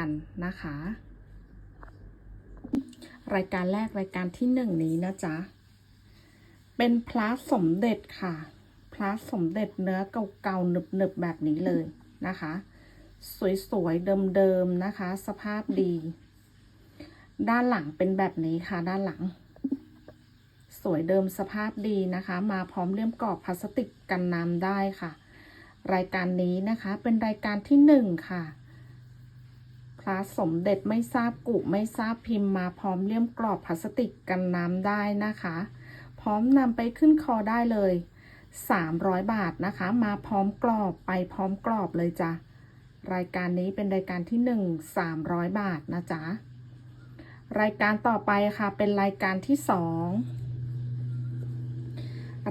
กันนะคะ รายการแรกรายการที่หนึ่งนี้นะจ๊ะ เป็นพระสมเด็จค่ะ พระสมเด็จเนื้อเก่าๆหนึบๆแบบนี้เลยนะคะ สวยๆเดิมๆนะคะ สภาพดี ด้านหลังเป็นแบบนี้ค่ะ ด้านหลัง สวยเดิมสภาพดีนะคะ มาพร้อมเลี่ยมกรอบพลาสติกกันน้ำได้ค่ะ รายการนี้นะคะเป็นรายการที่หนึ่งค่ะพระ สมเด็จไม่ทราบกุไม่ทราบพิมพ์มาพร้อมเลี่ยมกรอบพลาสติกกันน้ำได้นะคะ พร้อมนำไปขึ้นคอได้เลย 300 บาทนะคะ มาพร้อมกรอบไปพร้อมกรอบเลยจ้ะรายการนี้เป็นรายการที่ 1 300 บาทนะจ๊ะรายการต่อไปค่ะเป็นรายการที่ 2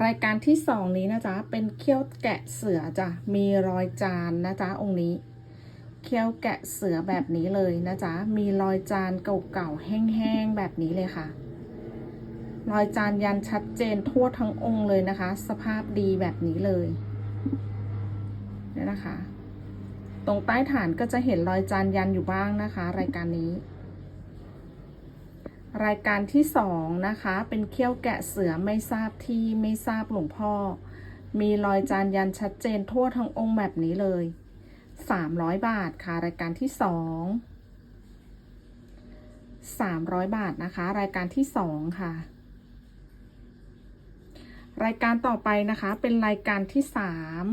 รายการที่ 2 นี้นะจ๊ะเป็นเขี้ยวแกะเสือจ้ะมีรอยจานนะจ๊ะองค์นี้ เขี้ยวแกะเสือแบบนี้เลยนะจ๊ะ มีรอยจานเก่าๆแห้งๆแบบนี้เลยค่ะ รอยจานยันชัดเจนทั่วทั้งองค์เลยนะคะ สภาพดีแบบนี้เลยเนี่ยนะคะ ตรงใต้ฐานก็จะเห็นรอยจานยันอยู่บ้างนะคะ รายการนี้ รายการที่สองนะคะ เป็นเขี้ยวแกะเสือไม่ทราบที่ไม่ทราบหลวงพ่อ มีรอยจานยันชัดเจนทั่วทั้งองค์แบบนี้เลย 300 บาทค่ะ รายการที่สอง300 บาทนะคะ รายการที่สองค่ะ รายการต่อไปนะคะ เป็นรายการที่สาม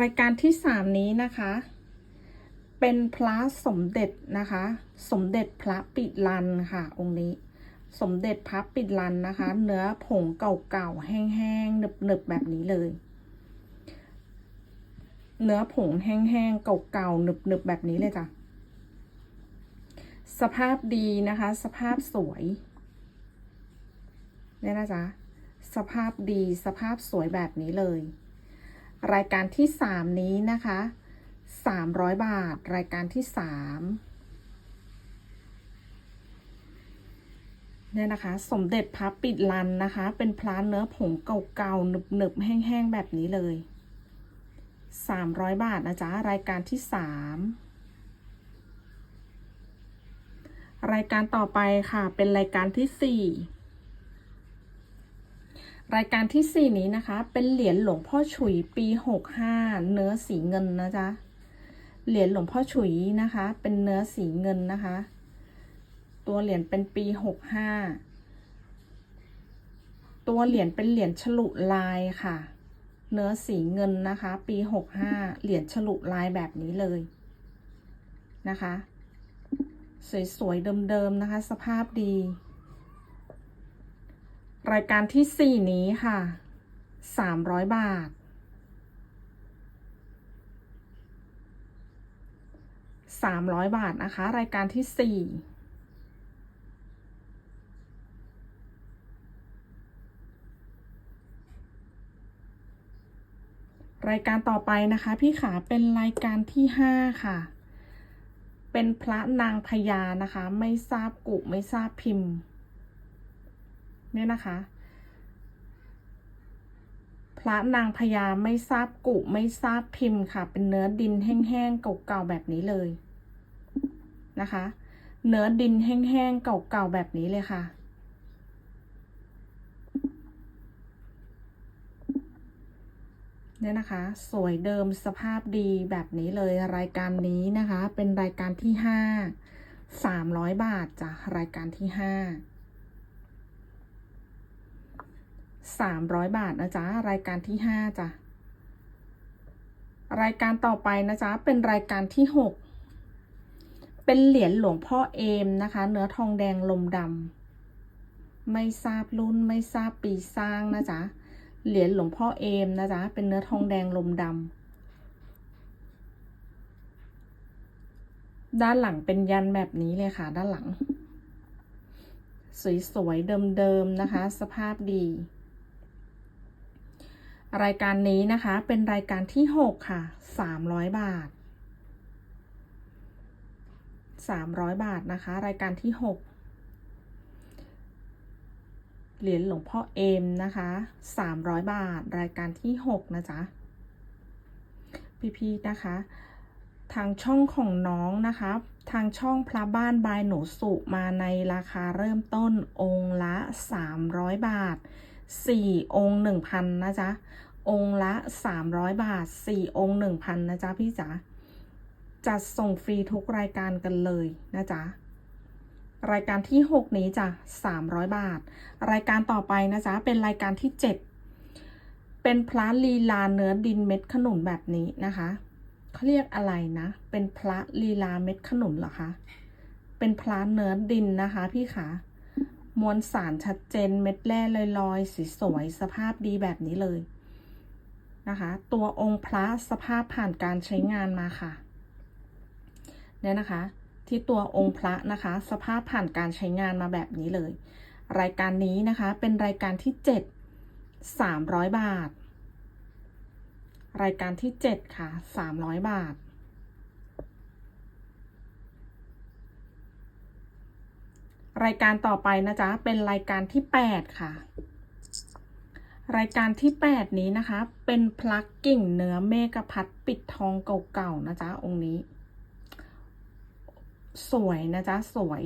รายการที่สามนี้นะคะ เป็นพระสมเด็จนะคะ สมเด็จพระปิลันค่ะ องค์นี้ สมเด็จพับปิดลันนะคะ เนื้อผงเก่าๆ แห้งๆหนึบๆ แบบนี้เลย เนื้อผงแห้งๆ เก่าๆ หนึบๆ แบบนี้เลยจ้ะ สภาพดีนะคะ สภาพสวยเนี่ยนะจ๊ะ สภาพดีสภาพสวยแบบนี้เลย รายการที่สามนี้นะคะสามร้อยบาท รายการที่สาม เนี่ยนะคะ สมเด็จพระปิดลันนะคะ เป็นพระเนื้อผงเก่าๆหนึบๆแห้งๆแบบนี้เลยสามร้อยบาทนะจ๊ะ รายการที่สามรายการต่อไปค่ะ เป็นรายการที่สี่รายการที่สี่นี้นะคะ เป็นเหรียญหลวงพ่อฉุยปีหกห้าเนื้อสีเงินนะจ๊ะ เหรียญหลวงพ่อฉุยนะคะ เป็นเนื้อสีเงินนะคะ ตัวเหรียญเป็นปีหกห้าตัวเหรียญเป็นเหรียญฉลุลายค่ะ เนื้อสีเงินนะคะ ปีหกห้าเหรียญฉลุลายแบบนี้เลยนะคะ สวยๆเดิมๆนะคะ สภาพดี รายการที่สี่นี้ค่ะสามร้อยบาทสามร้อยบาทนะคะ รายการที่สี่ รายการต่อไปนะคะพี่ขาเป็นรายการที่ห้าค่ะ เป็นพระนางพญานะคะ ไม่ทราบกุไม่ทราบพิมพ์เนี่ยนะคะ พระนางพญาไม่ทราบกุไม่ทราบพิมพ์ค่ะ เป็นเนื้อดินแห้งๆเก่าๆแบบนี้เลยนะคะ เนื้อดินแห้งๆเก่าๆแบบนี้เลยค่ะ เนี่ยนะคะ สวยเดิมสภาพดีแบบนี้เลยรายการนี้นะคะ เป็นรายการที่ห้าสามร้อยบาทจ้ะรายการที่ห้าสามร้อยบาทนะจ๊ะรายการที่ห้าจ้ะรายการต่อไปนะจ๊ะเป็นรายการที่หกเป็นเหรียญหลวงพ่อเอมนะคะ เนื้อทองแดงลมดำไม่ทราบรุ่นไม่ทราบปีสร้างนะจ๊ะ เหรียญหลวงพ่อเอมนะจ๊ะ เป็นเนื้อทองแดงลมดำ ด้านหลังเป็นยันแบบนี้เลยค่ะ ด้านหลัง สวยๆ เดิมๆ นะคะ สภาพดี รายการนี้นะคะ เป็นรายการที่หกค่ะสามร้อยบาทสามร้อยบาทนะคะ รายการที่หก เหรียญหลวงพ่อเอมนะคะสามร้อยบาท รายการที่หกนะจ๊ะ พี่ๆนะคะ ทางช่องของน้องนะคะ ทางช่องพระบ้านบายหนูสุมาในราคาเริ่มต้นองค์ละ 300 บาท 4 องค์ 1,000 นะจ๊ะ องค์ละ 300 บาท 4 องค์ 1,000 นะจ๊ะพี่จ๋าจัดส่งฟรีทุกรายการกันเลยนะจ๊ะ รายการที่ 6 นี้จ้ะ300 บาท รายการต่อไปนะจ๊ะเป็นรายการที่ 7 เป็นพระลีลาเนื้อดินเม็ดขนุนแบบนี้นะคะเขาเรียกอะไรนะ เป็นพระลีลาเม็ดขนุนเหรอคะ เป็นพระเนื้อดินนะคะพี่คะมวลสารชัดเจนเม็ดแร่ลอยๆสีสวยสภาพดีแบบนี้เลยนะคะ ตัวองค์พระสภาพผ่านการใช้งานมาค่ะ เนี่ยนะคะ ที่ตัวองค์พระนะคะ สภาพผ่านการใช้งานมาแบบนี้เลย รายการนี้นะคะเป็นรายการที่ 7 300 บาท รายการที่ 7 ค่ะ 300 บาท รายการต่อไปนะจ๊ะเป็นรายการที่ 8 ค่ะรายการที่ 8 นี้นะคะ เป็นพลักกิ่งเนื้อเมกะพัดปิดทองเก่าๆนะจ๊ะองค์นี้ สวยนะจ๊ะ สวย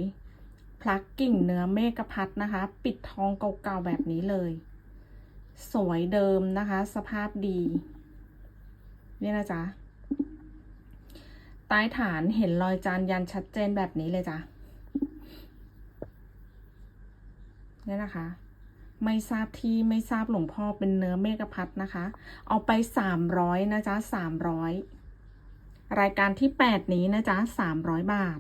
พลักกิ่งเนื้อเมกะพัดนะคะ ปิดทองเก่าๆแบบนี้เลย สวยเดิมนะคะ สภาพดี นี่นะจ๊ะใต้ฐานเห็นรอยจานยันชัดเจนแบบนี้เลยจ้ะนี่นะคะ ไม่ทราบที่ไม่ทราบหลวงพ่อเป็นเนื้อเมกะพัดนะคะ เอาไปสามร้อยนะจ๊ะสามร้อยรายการที่แปดนี้นะจ๊ะสามร้อยบาท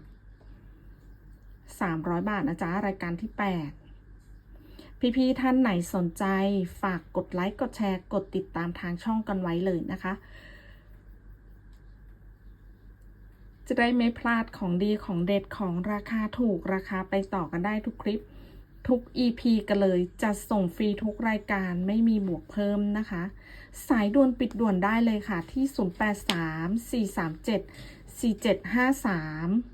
สามร้อยบาทนะจ๊ะ รายการที่แปดพี่ๆท่านไหนสนใจฝากกดไลค์กดแชร์กดติดตามทางช่องกันไว้เลยนะคะ จะได้ไม่พลาดของดีของเด็ดของราคาถูกราคาไปต่อกันได้ทุกคลิปทุก EP กันเลยจะส่งฟรีทุกรายการไม่มีบวกเพิ่มนะคะ สายด่วนปิดด่วนได้เลยค่ะที่ 083 437 4753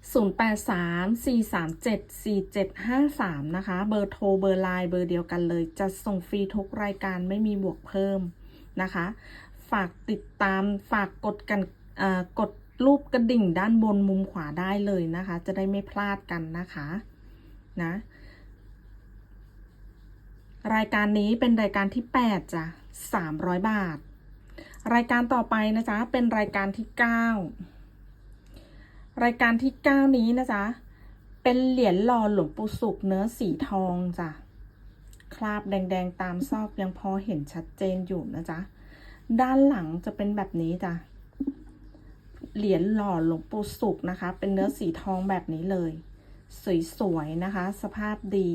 083 437 4753 นะคะ เบอร์โทรเบอร์ไลน์เบอร์เดียวกันเลย จะส่งฟรีทุกรายการไม่มีบวกเพิ่มนะคะ ฝากติดตามฝากกดกันกดรูปกระดิ่งด้านบนมุมขวาได้เลยนะคะ จะได้ไม่พลาดกันนะคะนะรายการนี้เป็นรายการที่ 8จ้ะ300 บาท รายการต่อไปนะจ๊ะเป็นรายการที่ 9 รายการที่9นี้นะจ๊ะ เป็นเหรียญหล่อหลวงปู่สุกเนื้อสีทองจ้ะ คราบแดงๆตามซอกยังพอเห็นชัดเจนอยู่นะจ๊ะ ด้านหลังจะเป็นแบบนี้จ้ะ เหรียญหล่อหลวงปู่สุกนะคะ เป็นเนื้อสีทองแบบนี้เลย สวยๆนะคะ สภาพดี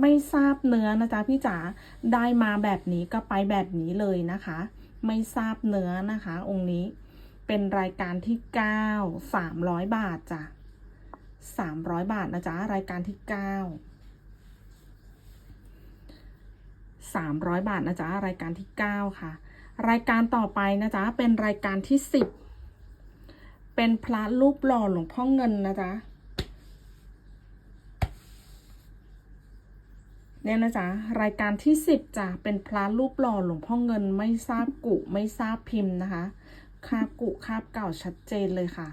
ไม่ทราบเนื้อนะจ๊ะพี่จ๋า ได้มาแบบนี้ก็ไปแบบนี้เลยนะคะ ไม่ทราบเนื้อนะคะ องค์นี้ เป็นรายการที่เก้าสามร้อยบาทจ้ะสามร้อยบาทนะจ๊ะ รายการที่เก้าสามร้อยบาทนะจ๊ะ รายการที่เก้าค่ะ รายการต่อไปนะจ๊ะ เป็นรายการที่สิบเป็นพระรูปหล่อหลวงพ่อเงินนะจ๊ะเนี่ยนะจ๊ะรายการที่สิบจ้ะเป็นพระรูปหล่อหลวงพ่อเงินไม่ทราบกุไม่ทราบพิมพ์นะคะ คาบกุคาบเก่าชัดเจนเลยค่ะ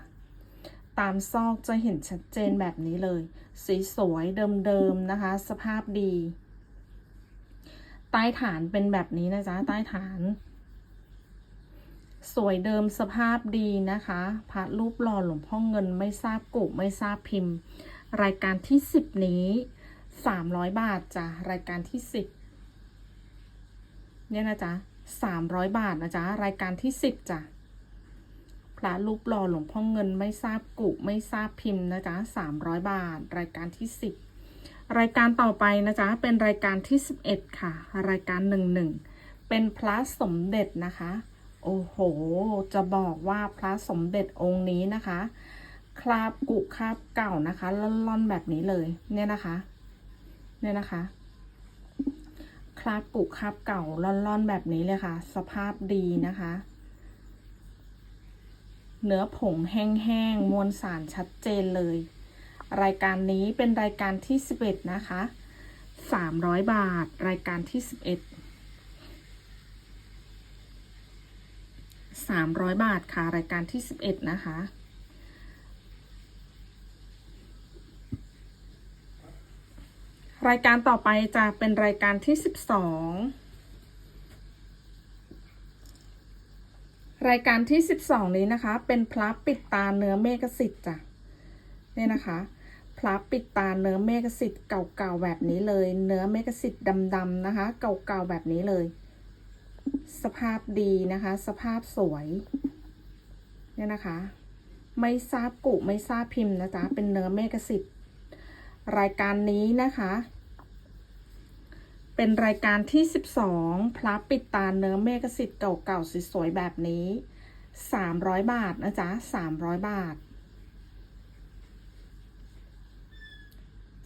ตามซอกจะเห็นชัดเจนแบบนี้เลย สีสวยเดิมๆนะคะ สภาพดี ใต้ฐานเป็นแบบนี้นะจ๊ะ ใต้ฐาน สวยเดิมสภาพดีนะคะพระรูปหล่อหลวงพ่อเงินไม่ทราบกุไม่ทราบพิมพ์ รายการที่สิบนี้สามร้อยบาทจ้ะรายการที่สิบเนี่ยนะจ๊ะสามร้อยบาทนะจ๊ะรายการที่สิบจ้ะ พระรูปหล่อหลวงพ่อเงินไม่ทราบกุไม่ทราบพิมพ์นะจ๊ะสามร้อยบาท รายการที่สิบรายการต่อไปนะจ๊ะเป็นรายการที่สิบเอ็ดค่ะ รายการหนึ่งหนึ่งเป็นพระสมเด็จนะคะ โอ้โห จะบอกว่าพระสมเด็จองค์นี้นะคะ คราบกุคราบเก่านะคะล่อนๆแบบนี้เลยเนี่ยนะคะ เนี่ยนะคะคราบกุคราบเก่าล่อนๆแบบนี้เลยค่ะ สภาพดีนะคะ เนื้อผงแห้งๆ มวลสารชัดเจนเลย รายการนี้เป็นรายการที่ 11 นะคะ 300 บาท รายการที่ 11 300 บาทค่ะ รายการที่ 11 นะคะ รายการต่อไปจะเป็นรายการที่ 12 รายการที่สิบสองนี้นะคะ เป็นพระปิดตาเนื้อเมฆสิทธิ์จ้ะเนี่ยนะคะพระปิดตาเนื้อเมฆสิทธิ์เก่าๆแบบนี้เลย เนื้อเมฆสิทธิ์ดำๆนะคะ เก่าๆแบบนี้เลย สภาพดีนะคะ สภาพสวยเนี่ยนะคะ ไม่ทราบกุไม่ทราบพิมพ์นะจ๊ะเป็นเนื้อเมฆสิทธิ์รายการนี้นะคะ เป็นรายการที่ 12 พระปิดตาเนื้อเมฆสิทธิ์เก่าๆสวยๆแบบนี้ 300 บาทนะจ๊ะ 300 บาท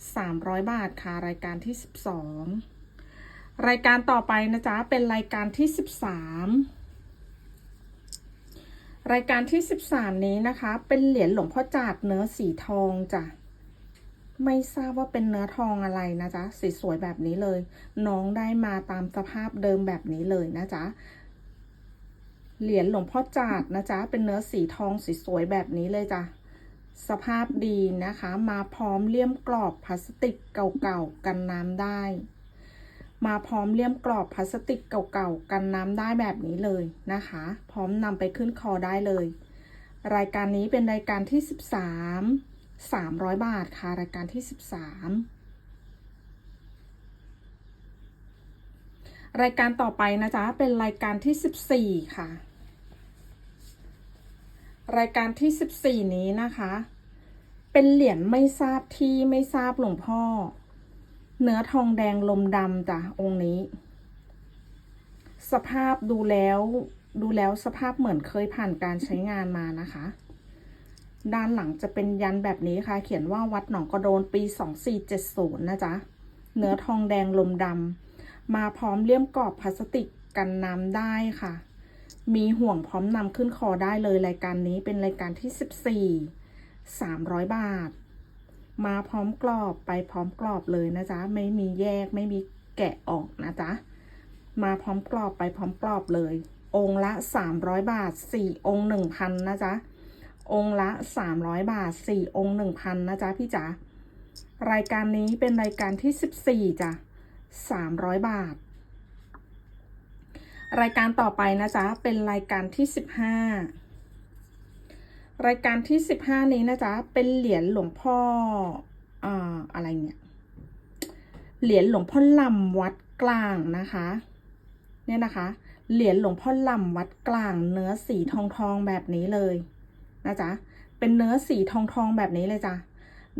300 บาทค่ะ รายการที่ 12 รายการต่อไปนะจ๊ะ เป็นรายการที่ 13 รายการที่ 13 นี้นะคะ เป็นเหรียญหลวงพ่อจาดเนื้อสีทองจ้ะ ไม่ทราบว่าเป็นเนื้อทองอะไรนะจ๊ะสีสวยแบบนี้เลย น้องได้มาตามสภาพเดิมแบบนี้เลยนะจ๊ะเหรียญหลวงพ่อจาดนะจ๊ะเป็นเนื้อสีทองสวยแบบนี้เลยจ้ะสภาพดีนะคะ มาพร้อมเลี่ยมกรอบพลาสติกเก่าๆกันน้ำได้ มาพร้อมเลี่ยมกรอบพลาสติกเก่าๆกันน้ำได้แบบนี้เลยนะคะ พร้อมนำไปขึ้นคอได้เลย รายการนี้เป็นรายการที่ 13 300บาทค่ะ รายการที่13รายการต่อไปนะจ๊ะ เป็นรายการที่14ค่ะ รายการที่14นี้นะคะ เป็นเหรียญไม่ทราบที่ไม่ทราบหลวงพ่อ เนื้อทองแดงลมดำจ้ะองค์นี้ สภาพดูแล้วดูแล้วสภาพเหมือนเคยผ่านการใช้งานมานะคะ ด้านหลังจะเป็นยันแบบนี้ค่ะ เขียนว่าวัดหนองกระโดนปี 2470 นะจ๊ะ เนื้อทองแดงลมดำมาพร้อมเลี่ยมกรอบพลาสติกกันน้ำได้ค่ะ มีห่วงพร้อมนำขึ้นคอได้เลยรายการนี้เป็นรายการที่ 14 300 บาท มาพร้อมกรอบไปพร้อมกรอบเลยนะจ๊ะ ไม่มีแยกไม่มีแกะออกนะจ๊ะ มาพร้อมกรอบไปพร้อมกรอบเลย องค์ละ 300 บาท 4 องค์ 1,000 นะจ๊ะ องค์ละ 300 บาท 4 องค์ 1,000 นะจ๊ะพี่จ๋ารายการนี้เป็นรายการที่ 14จ้ะ300 บาท รายการต่อไปนะจ๊ะเป็นรายการที่ 15 รายการที่ 15 นี้นะจ๊ะเป็นเหรียญหลวงพ่ออ่าอะไรเนี่ยเหรียญหลวงพ่อลำวัดกลางนะคะ เนี่ยนะคะ เหรียญหลวงพ่อลำวัดกลางเนื้อสีทองทองแบบนี้เลย นะจ๊ะ เป็นเนื้อสีทองทองแบบนี้เลยจ้ะ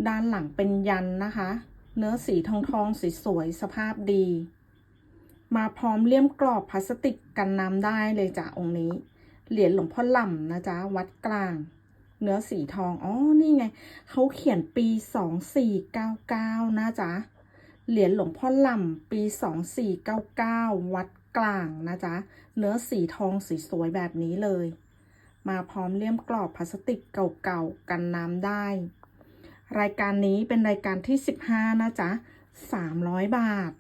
ด้านหลังเป็นยันนะคะ เนื้อสีทองทองสวยๆสภาพดี มาพร้อมเลี่ยมกรอบพลาสติกกันน้ำได้เลยจ้ะองค์นี้ เหรียญหลวงพ่อหล่ำนะจ๊ะ วัดกลาง เนื้อสีทอง อ๋อ นี่ไง เขาเขียนปี2499นะจ๊ะ เหรียญหลวงพ่อหล่ำปี2499วัดกลางนะจ๊ะ เนื้อสีทองสสวยแบบนี้เลย มาพร้อมเลี่ยมกรอบพลาสติกเก่าๆ กันน้ำได้ รายการนี้เป็นรายการที่ 15 นะจ๊ะ 300 บาท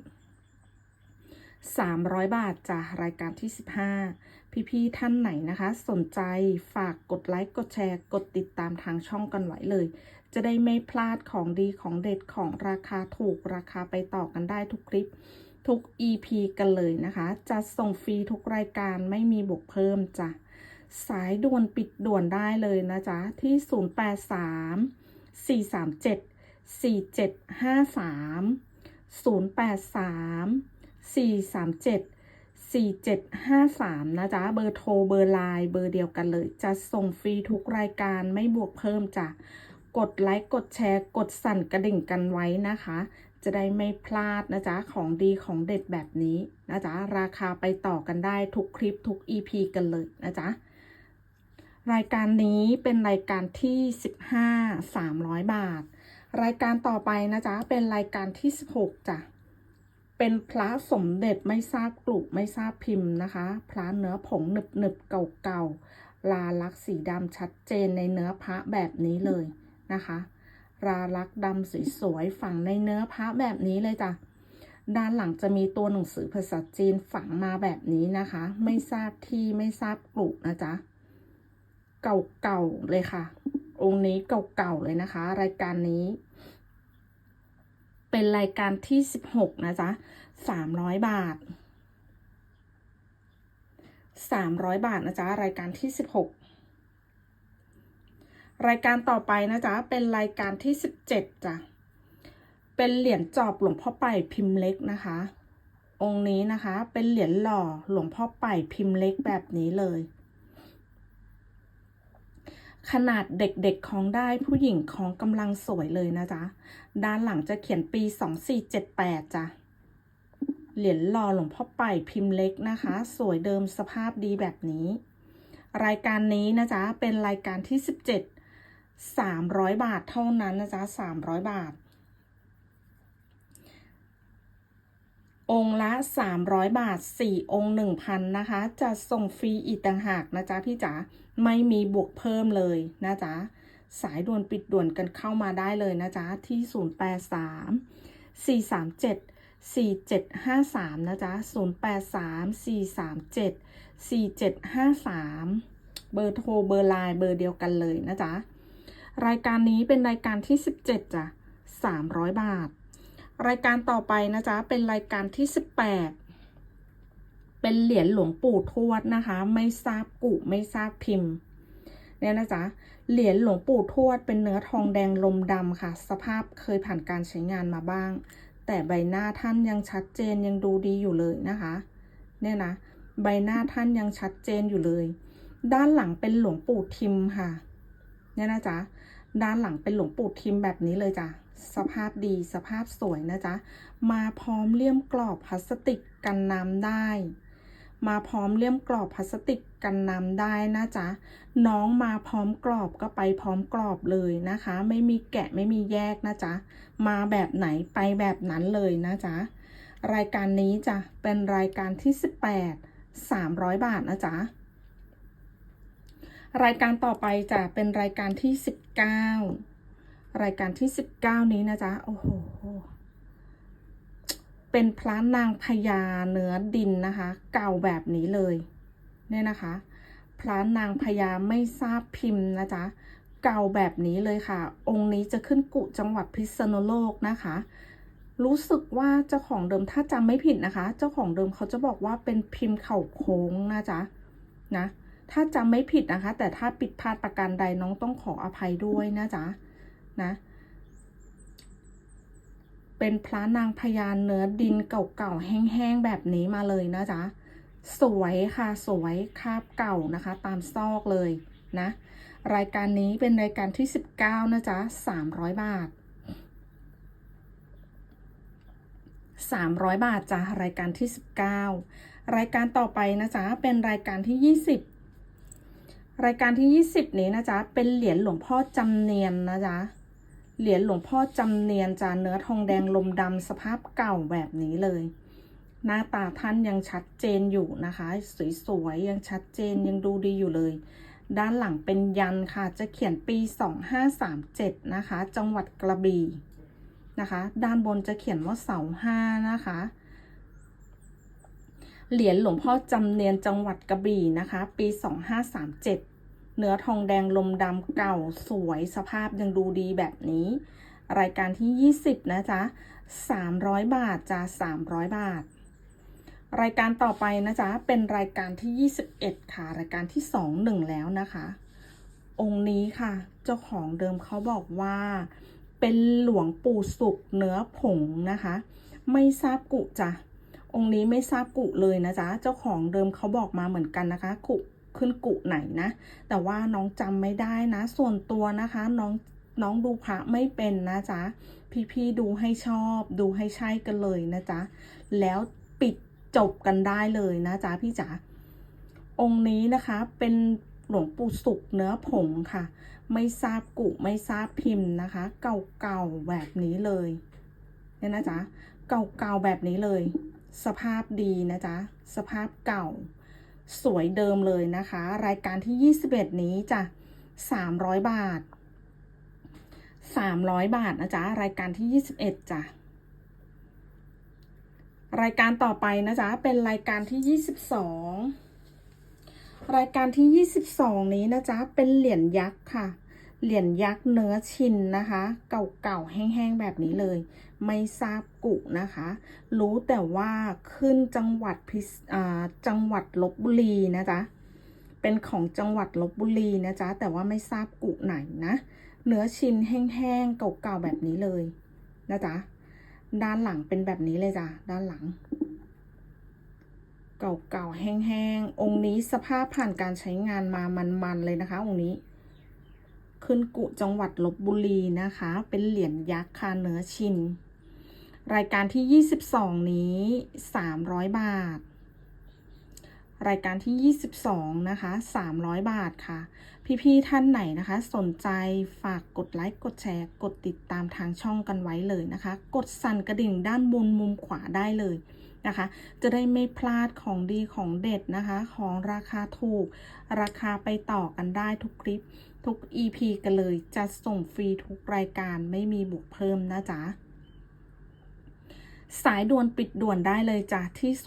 300 บาทจ้ะรายการที่ 15 พี่ๆท่านไหนนะคะ สนใจฝากกดไลค์ กดแชร์ กดติดตามทางช่องกันไว้เลย จะได้ไม่พลาดของดีของเด็ดของราคาถูกราคาไปต่อกันได้ทุกคลิปทุก EP กันเลยนะคะ จะส่งฟรีทุกรายการไม่มีบวกเพิ่มจ้ะ สายด่วนปิดด่วนได้เลยนะจ๊ะ ที่ 083 437 4753 083 437 4753 นะจ๊ะ เบอร์โทร เบอร์ไลน์ เบอร์เดียวกันเลย จะส่งฟรีทุกรายการไม่บวกเพิ่มจ้ะ กดไลค์ กดแชร์ กดสั่นกระดิ่งกันไว้นะคะ จะได้ไม่พลาดนะจ๊ะ ของดีของเด็ดแบบนี้นะจ๊ะ ราคาไปต่อกันได้ทุกคลิปทุก EP กันเลยนะจ๊ะ รายการนี้เป็นรายการที่ 15 300 บาท รายการต่อไปนะจ๊ะ เป็นรายการที่ 16จ้ะ เป็นพระสมเด็จไม่ทราบกลุ่มไม่ทราบพิมพ์นะคะ พระเนื้อผงหนึบหนึบเก่าๆ ลาลักษ์สีดำชัดเจนในเนื้อพระแบบนี้เลยนะคะลาลักษ์ดำสวยๆฝังในเนื้อพระแบบนี้เลยจ้ะ ด้านหลังจะมีตัวหนังสือภาษาจีนฝังมาแบบนี้นะคะ ไม่ทราบที่ไม่ทราบกลุ่นะจ๊ะ เก่าๆเลยค่ะ องค์นี้เก่าๆเลยนะคะ รายการนี้ เป็นรายการที่สิบหกนะจ๊ะสามร้อยบาทสามร้อยบาทนะจ๊ะรายการที่สิบหกรายการต่อไปนะจ๊ะเป็นรายการที่สิบเจ็ดจ้ะเป็นเหรียญจอบหลวงพ่อไปพิมพ์เล็กนะคะ องค์นี้นะคะ เป็นเหรียญหล่อหลวงพ่อไปพิมพ์เล็กแบบนี้เลย ขนาดเด็กๆของได้ผู้หญิงของกำลังสวยเลยนะจ๊ะ ด้านหลังจะเขียนปี2478จ้ะ เหรียญหล่อหลวงพ่อไปพิมพ์เล็กนะคะ สวยเดิมสภาพดีแบบนี้ รายการนี้นะจ๊ะ เป็นรายการที่17 300บาทเท่านั้นนะจ๊ะ300บาท องค์ละ300บาท4องค์1,000นะคะ จะส่งฟรีอีกต่างหากนะจ๊ะพี่จ๋า ไม่มีบวกเพิ่มเลยนะจ๊ะ สายด่วนปิดด่วนกันเข้ามาได้เลยนะจ๊ะ ที่ 083 437 4753 นะจ๊ะ 083 437 4753 เบอร์โทรเบอร์ไลน์เบอร์เดียวกันเลยนะจ๊ะ รายการนี้เป็นรายการที่ 17จ้ะ300 บาท รายการต่อไปนะจ๊ะ เป็นรายการที่ 18 เป็นเหรียญหลวงปู่ทวดนะคะ ไม่ทราบกุไม่ทราบพิมพ์เนี่ยนะจ๊ะเหรียญหลวงปู่ทวดเป็นเนื้อทองแดงลมดำค่ะ สภาพเคยผ่านการใช้งานมาบ้าง แต่ใบหน้าท่านยังชัดเจนยังดูดีอยู่เลยนะคะ เนี่ยนะ ใบหน้าท่านยังชัดเจนอยู่เลย ด้านหลังเป็นหลวงปู่ทิมค่ะ เนี่ยนะจ๊ะด้านหลังเป็นหลวงปู่ทิมแบบนี้เลยจ้ะสภาพดีสภาพสวยนะจ๊ะมาพร้อมเลี่ยมกรอบพลาสติกกันน้ำได้ มาพร้อมเลี่ยมกรอบพลาสติกกันน้ำได้นะจ๊ะ น้องมาพร้อมกรอบก็ไปพร้อมกรอบเลยนะคะ ไม่มีแกะไม่มีแยกนะจ๊ะ มาแบบไหนไปแบบนั้นเลยนะจ๊ะ รายการนี้จ้ะเป็นรายการที่ 18 300 บาทนะจ๊ะ รายการต่อไปจะเป็นรายการที่ 19 รายการที่ 19 นี้นะจ๊ะ โอ้โห เป็นพระนางพญาเนื้อดินนะคะ เก่าแบบนี้เลยเนี่ยนะคะพระนางพญาไม่ทราบพิมพ์นะจ๊ะเก่าแบบนี้เลยค่ะ องค์นี้จะขึ้นกุจังหวัดพิษณุโลกนะคะ รู้สึกว่าเจ้าของเดิมถ้าจำไม่ผิดนะคะ เจ้าของเดิมเขาจะบอกว่าเป็นพิมพ์เข่าโค้งนะจ๊ะนะถ้าจำไม่ผิดนะคะ แต่ถ้าผิดพลาดประการใดน้องต้องขออภัยด้วยนะจ๊ะนะ เป็นพระนางพญาเนื้อดินเก่าๆแห้งๆแบบนี้มาเลยนะจ๊ะสวยค่ะสวยคาบเก่านะคะ ตามซอกเลยนะ รายการนี้เป็นรายการที่ 19 นะจ๊ะ 300 บาท 300 บาทจ้ะรายการที่ 19 รายการต่อไปนะจ๊ะ เป็นรายการที่ 20 รายการที่ 20 นี้นะจ๊ะ เป็นเหรียญหลวงพ่อจำเนียนนะจ๊ะ เหรียญหลวงพ่อจำเนียนจานเนื้อทองแดงลมดำสภาพเก่าแบบนี้เลย หน้าตาท่านยังชัดเจนอยู่นะคะ สวยๆยังชัดเจนยังดูดีอยู่เลย ด้านหลังเป็นยันค่ะ จะเขียนปี 2537 นะคะ จังหวัดกระบี่นะคะ ด้านบนจะเขียนว่าเสาห้านะคะเหรียญหลวงพ่อจำเนียนจังหวัดกระบี่นะคะ ปี 2537 เนื้อทองแดงลมดำเก่าสวยสภาพยังดูดีแบบนี้ รายการที่ 20 นะจ๊ะ 300 บาทจ้ะ300 บาท รายการต่อไปนะจ๊ะ เป็นรายการที่ 21 ค่ะ รายการที่ 2 1 แล้วนะคะ องค์นี้ค่ะ เจ้าของเดิมเขาบอกว่า เป็นหลวงปู่สุกเนื้อผงนะคะ ไม่ทราบกุจ้ะองค์นี้ไม่ทราบกุเลยนะจ๊ะ เจ้าของเดิมเขาบอกมาเหมือนกันนะคะ กุ ขึ้นกุไหนนะ แต่ว่าน้องจำไม่ได้นะ ส่วนตัวนะคะน้องน้องดูพระไม่เป็นนะจ๊ะ พี่ๆดูให้ชอบดูให้ใช่กันเลยนะจ๊ะ แล้วปิดจบกันได้เลยนะจ๊ะพี่จ๋า องค์นี้นะคะเป็นหลวงปู่สุกเนื้อผงค่ะ ไม่ทราบกุไม่ทราบพิมพ์นะคะ เก่าๆแบบนี้เลยเนี่ยนะจ๊ะ เก่าๆแบบนี้เลย สภาพดีนะจ๊ะ สภาพเก่า สวยเดิมเลยนะคะ รายการที่ 21 นี้จ้ะ300 บาท 300 บาทนะจ๊ะ รายการที่ 21จ้ะรายการต่อไปนะจ๊ะ เป็นรายการที่ 22 รายการที่ 22 นี้นะจ๊ะ เป็นเหรียญยักษ์ค่ะ เหรียญยักษ์เนื้อชินนะคะ เก่าๆแห้งๆแบบนี้เลย ไม่ทราบกุนะคะ รู้แต่ว่าขึ้นจังหวัดพิษอ่าจังหวัดลบบุรีนะจ๊ะเป็นของจังหวัดลบบุรีนะจ๊ะแต่ว่าไม่ทราบกุไหนนะเนื้อชินแห้งๆเก่าๆแบบนี้เลยนะจ๊ะด้านหลังเป็นแบบนี้เลยจ้ะด้านหลัง เก่าๆแห้งๆองค์นี้สภาพผ่านการใช้งานมามันๆเลยนะคะ องค์นี้ ขึ้นกุจังหวัดลบบุรีนะคะ เป็นเหรียญยักษ์คาเนื้อชิน รายการที่ 22 นี้ 300 บาท รายการที่ 22 นะคะ 300 บาทค่ะ พี่ ๆ ท่านไหนนะคะ สนใจฝากกดไลค์ กดแชร์ กดติดตามทางช่องกันไว้เลยนะคะ กดสั่นกระดิ่งด้านบนมุมขวาได้เลย นะคะ จะได้ไม่พลาดของดีของเด็ดนะคะ ของราคาถูก ราคาไปต่อกันได้ทุกคลิป ทุก EP กันเลย จะส่งฟรีทุกรายการไม่มีบวกเพิ่มนะจ๊ะสายด่วนปิดด่วนได้เลยจ้ะที่ 083-437-4753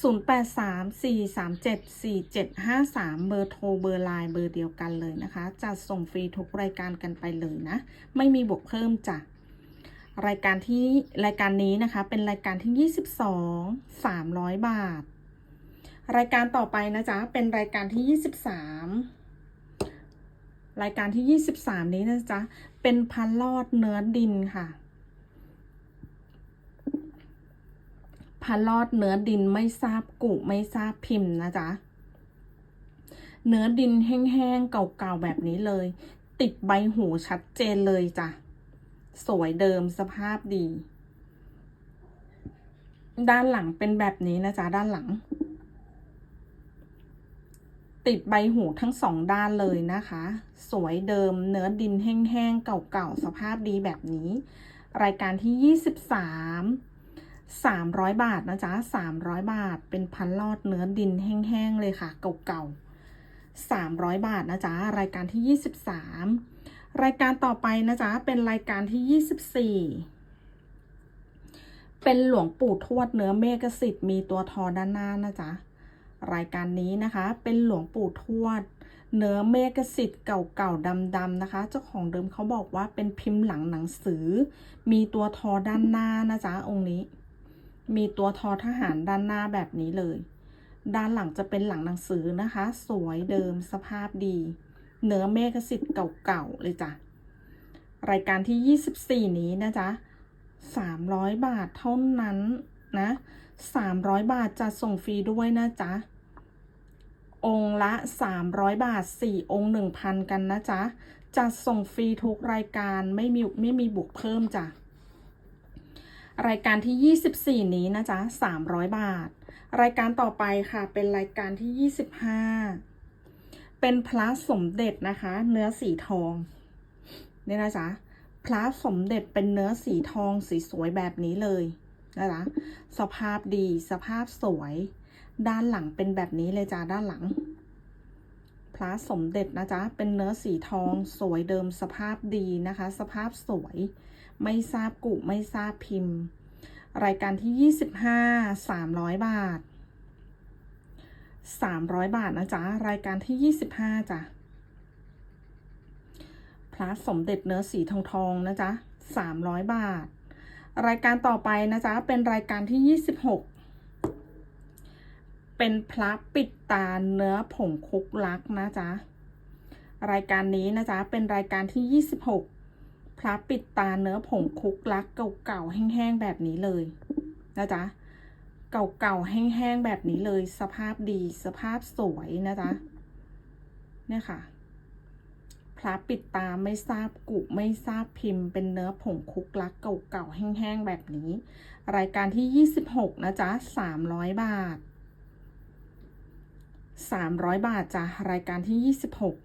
083-437-4753 เบอร์โทรเบอร์ไลน์เบอร์เดียวกันเลยนะคะ จะส่งฟรีทุกรายการกันไปเลยนะ ไม่มีบวกเพิ่มจ้ะ รายการที่รายการนี้นะคะ เป็นรายการที่ 22 300 บาท รายการต่อไปนะจ๊ะเป็นรายการที่ 23 รายการที่ 23 นี้นะจ๊ะเป็นพันลอดเนื้อดินค่ะพันลอดเนื้อดินไม่ทราบกุไม่ทราบพิมพ์นะจ๊ะเนื้อดินแห้งๆเก่าๆแบบนี้เลย ติดใบหูชัดเจนเลยจ้ะ สวยเดิมสภาพดี ด้านหลังเป็นแบบนี้นะจ๊ะด้านหลัง ติดใบหูทั้งสองด้านเลยนะคะ สวยเดิมเนื้อดินแห้งๆเก่าๆสภาพดีแบบนี้ รายการที่ 23 300 บาทนะจ๊ะ300 บาท เป็นพันลอดเนื้อดินแห้งๆเลยค่ะ เก่าๆ300 บาทนะจ๊ะรายการที่ 23 รายการต่อไปนะจ๊ะ เป็นรายการที่ 24 เป็นหลวงปู่ทวดเนื้อเมฆสิทธิ์มีตัวทอด้านหน้านะจ๊ะ รายการนี้นะคะ เป็นหลวงปู่ทวด เนื้อเมฆสิทธิ์เก่าๆดำๆนะคะ เจ้าของเดิมเขาบอกว่าเป็นพิมพ์หลังหนังสือ มีตัวทอด้านหน้านะจ๊ะองค์นี้ มีตัวทอทหารด้านหน้าแบบนี้เลย ด้านหลังจะเป็นหลังหนังสือนะคะ สวยเดิมสภาพดี เนื้อเมฆสิทธิ์เก่าๆเลยจ้ะ รายการที่ 24 นี้นะจ๊ะ 300 บาทเท่านั้นนะ 300 บาทจะส่งฟรีด้วยนะจ๊ะ องค์ละ 300 บาท 4 องค์ 1,000 กันนะจ๊ะ จะส่งฟรีทุกรายการไม่มีไม่มีบวกเพิ่มจ้ะรายการที่ 24 นี้นะจ๊ะ 300 บาท รายการต่อไปค่ะ เป็นรายการที่ 25 เป็นพระสมเด็จนะคะ เนื้อสีทองนี่นะจ๊ะพระสมเด็จเป็นเนื้อสีทองสีสวยแบบนี้เลยนะคะสภาพดีสภาพสวย ด้านหลังเป็นแบบนี้เลยจ้าด้านหลัง พระสมเด็จนะจ๊ะเป็นเนื้อสีทองสวยเดิมสภาพดีนะคะ สภาพสวย ไม่ทราบกุไม่ทราบพิมพ์ รายการที่ 25 300 บาท 300 บาทนะจ๊ะ รายการที่ 25จ้ะพระสมเด็จเนื้อสีทองทองนะจ๊ะ 300 บาท รายการต่อไปนะจ๊ะ เป็นรายการที่ 26 เป็นพระปิดตาเนื้อผงคุกลักนะจ๊ะ รายการนี้นะจ๊ะ เป็นรายการที่ 26พระปิดตาเนื้อผงคุกลักเก่าๆแห้งๆแบบนี้เลยนะจ๊ะ เก่าๆแห้งๆแบบนี้เลย สภาพดีสภาพสวยนะจ๊ะเนี่ยค่ะพระปิดตาไม่ทราบกุไม่ทราบพิมพ์ เป็นเนื้อผงคุกลักเก่าๆแห้งๆแบบนี้ รายการที่ 26 นะจ๊ะ 300 บาท 300 บาทจ้ะรายการที่ 26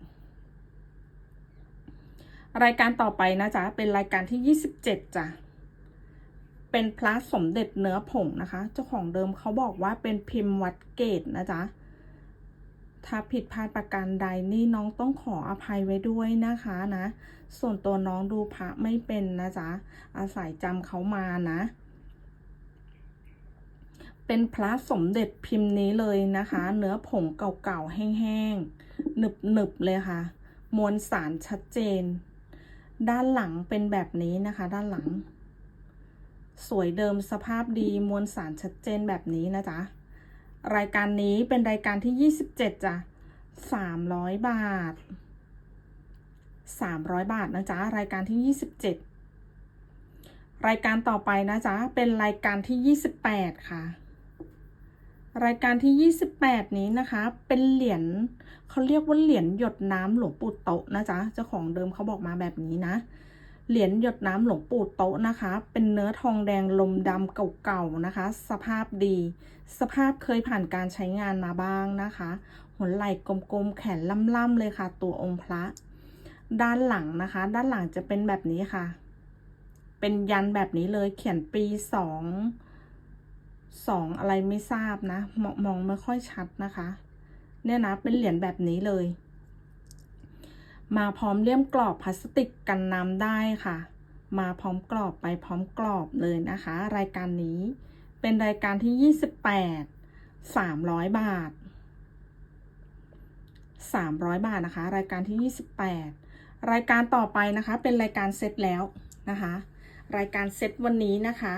รายการต่อไปนะจ๊ะ เป็นรายการที่ 27จ้ะ เป็นพระสมเด็จเนื้อผงนะคะ เจ้าของเดิมเขาบอกว่าเป็นพิมพ์วัดเกตนะจ๊ะ ถ้าผิดพลาดประการใดนี่น้องต้องขออภัยไว้ด้วยนะคะนะ ส่วนตัวน้องดูพระไม่เป็นนะจ๊ะ อาศัยจำเขามานะ เป็นพระสมเด็จพิมพ์นี้เลยนะคะ เนื้อผงเก่าๆแห้งๆหนึบๆเลยค่ะ มวลสารชัดเจน ด้านหลังเป็นแบบนี้นะคะ ด้านหลัง สวยเดิมสภาพดีมวลสารชัดเจนแบบนี้นะจ๊ะ รายการนี้เป็นรายการที่ 27จ้ะ300 บาท 300 บาทนะจ๊ะ รายการที่ 27 รายการต่อไปนะจ๊ะ เป็นรายการที่ 28 ค่ะ รายการที่ 28 นี้นะคะ เป็นเหรียญเขาเรียกว่าเหรียญหยดน้ำหลวงปู่โตนะจ๊ะ เจ้าของเดิมเขาบอกมาแบบนี้นะ เหรียญหยดน้ำหลวงปู่โต๊ะนะคะ เป็นเนื้อทองแดงลมดำเก่าๆนะคะ สภาพดี สภาพเคยผ่านการใช้งานมาบ้างนะคะหัวไหล่กลมๆ แขนล่ำๆเลยค่ะ ตัวองค์พระ ด้านหลังนะคะ ด้านหลังจะเป็นแบบนี้ค่ะ เป็นยันแบบนี้เลย เขียนปีสองสองอะไรไม่ทราบนะ มอมองไม่ค่อยชัดนะคะ เนี่ยนะ เป็นเหรียญแบบนี้เลย มาพร้อมเลี่ยมกรอบพลาสติกกันน้ำได้ค่ะ มาพร้อมกรอบไปพร้อมกรอบเลยนะคะ รายการนี้เป็นรายการที่ 28 300 บาท 300 บาทนะคะ รายการที่ 28 รายการต่อไปนะคะ เป็นรายการเซตแล้วนะคะ รายการเซตวันนี้นะคะ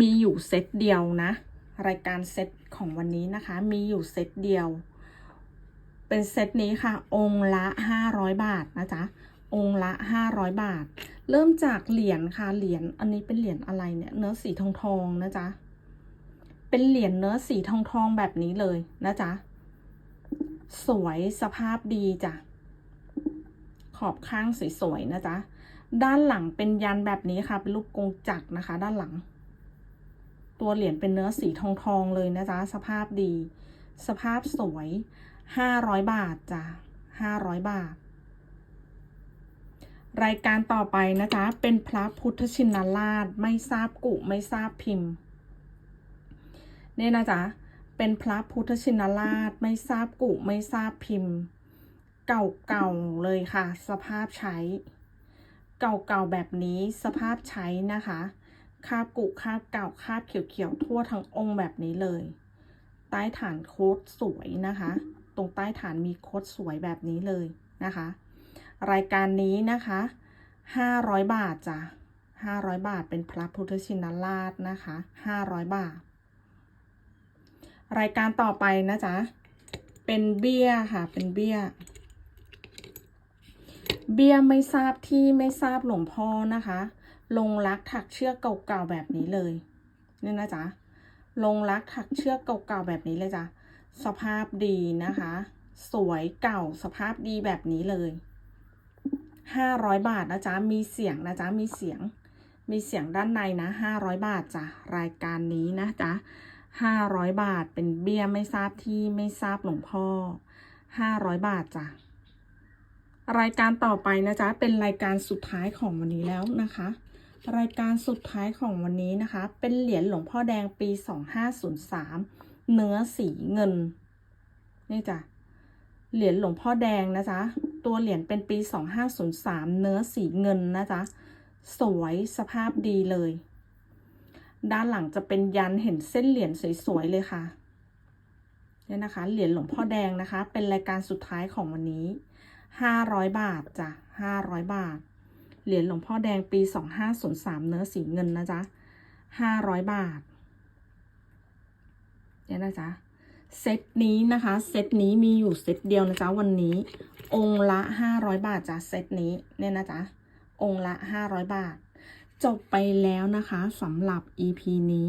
มีอยู่เซตเดียวนะ รายการเซตของวันนี้นะคะ มีอยู่เซตเดียว เป็นเซตนี้ค่ะ องค์ละ 500 บาทนะจ๊ะ องค์ละ 500 บาท เริ่มจากเหรียญค่ะ เหรียญ อันนี้เป็นเหรียญอะไรเนี่ย เนื้อสีทองทองนะจ๊ะ เป็นเหรียญเนื้อสีทองทองแบบนี้เลยนะจ๊ะ สวยสภาพดีจ้ะ ขอบข้างสวยๆนะจ๊ะ ด้านหลังเป็นยันแบบนี้ค่ะ เป็นรูปกงจักรนะคะ ด้านหลัง ตัวเหรียญเป็นเนื้อสีทองทองเลยนะจ๊ะ สภาพดี สภาพสวย ห้าร้อยบาทจ้ะห้าร้อยบาท รายการต่อไปนะจ๊ะ เป็นพระพุทธชินราชไม่ทราบกุไม่ทราบพิมพ์ เนี่ยนะจ๊ะ เป็นพระพุทธชินราชไม่ทราบกุไม่ทราบพิมพ์ เก่าๆเลยค่ะ สภาพใช้ เก่าๆแบบนี้สภาพใช้นะคะคาบกุคาบเก่าคาบเขียวๆทั่วทั้งองค์แบบนี้เลย ใต้ฐานโค้ดสวยนะคะ ตรงใต้ฐานมีโค้ดสวยแบบนี้เลยนะคะ รายการนี้นะคะ 500 บาทจ้ะ500 บาทเป็นพระพุทธชินราชนะคะ 500 บาท รายการต่อไปนะจ๊ะ เป็นเบี้ยค่ะ เป็นเบี้ย เบี้ยไม่ทราบที่ไม่ทราบหลวงพ่อนะคะ ลงรักถักเชือกเก่าๆแบบนี้เลยเนี่ยนะจ๊ะ ลงรักถักเชือกเก่าๆแบบนี้เลยจ้ะ สภาพดีนะคะ สวยเก่าสภาพดีแบบนี้เลยห้าร้อยบาทนะจ๊ะ มีเสียงนะจ๊ะ มีเสียง มีเสียงด้านในนะห้าร้อยบาทจ้ะ รายการนี้นะจ๊ะห้าร้อยบาทเป็นเบี้ยไม่ทราบที่ไม่ทราบหลวงพ่อห้าร้อยบาทจ้ะ รายการต่อไปนะจ๊ะ เป็นรายการสุดท้ายของวันนี้แล้วนะคะ รายการสุดท้ายของวันนี้นะคะ เป็นเหรียญหลวงพ่อแดงปี2503 เนื้อสีเงิน นี่จ้ะ เหรียญหลวงพ่อแดงนะจ๊ะ ตัวเหรียญเป็นปี 2503 เนื้อสีเงินนะจ๊ะ สวยสภาพดีเลย ด้านหลังจะเป็นยันเห็นเส้นเหรียญสวยๆเลยค่ะเนี่ยนะคะ เหรียญหลวงพ่อแดงนะคะ เป็นรายการสุดท้ายของวันนี้ 500 บาทจ้ะ500 บาท เหรียญหลวงพ่อแดงปี 2503 เนื้อสีเงินนะจ๊ะ500 บาท เนี่ยนะจ๊ะเซตนี้นะคะเซตนี้มีอยู่เซตเดียวนะจ๊ะวันนี้ องค์ละ500บาทจ้ะเซตนี้เนี่ยนะจ๊ะองค์ละ500บาท จบไปแล้วนะคะสำหรับ EP นี้